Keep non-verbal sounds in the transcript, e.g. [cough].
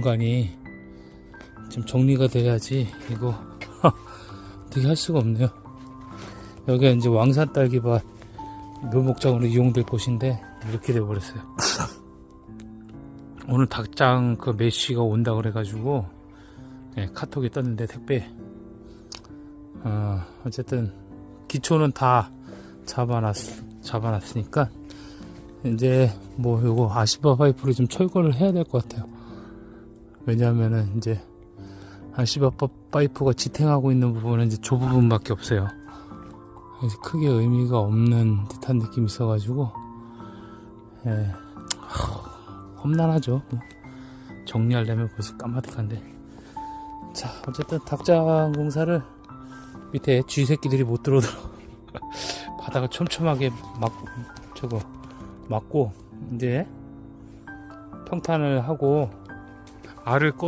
공간이 좀 정리가 돼야지 이거 [laughs] 어떻게 할 수가 없네요. 여기가 이제 왕산 딸기밭 묘목장으로 이용될 곳인데 이렇게 돼버렸어요. [laughs] 오늘 닭장 그 메시가 온다 그래가지고 예, 카톡이 떴는데 택배 어, 어쨌든 기초는 다 잡아놨 잡아놨으니까 이제 뭐 요거 아시바 파이프를 좀 철거를 해야 될 것 같아요. 왜냐하면은 이제 아시바 파- 파이프가 지탱하고 있는 부분은 이제 저 부분밖에 없어요. 그래서 크게 의미가 없는 듯한 느낌이 있어가지고 예, 하, 험난하죠. 뭐. 정리하려면 벌써 까마득한데. 자, 어쨌든 닭장 공사를 밑에 쥐 새끼들이 못 들어오도록 [laughs] 바닥을 촘촘하게 막 저거 막고 이제 평탄을 하고 歩こ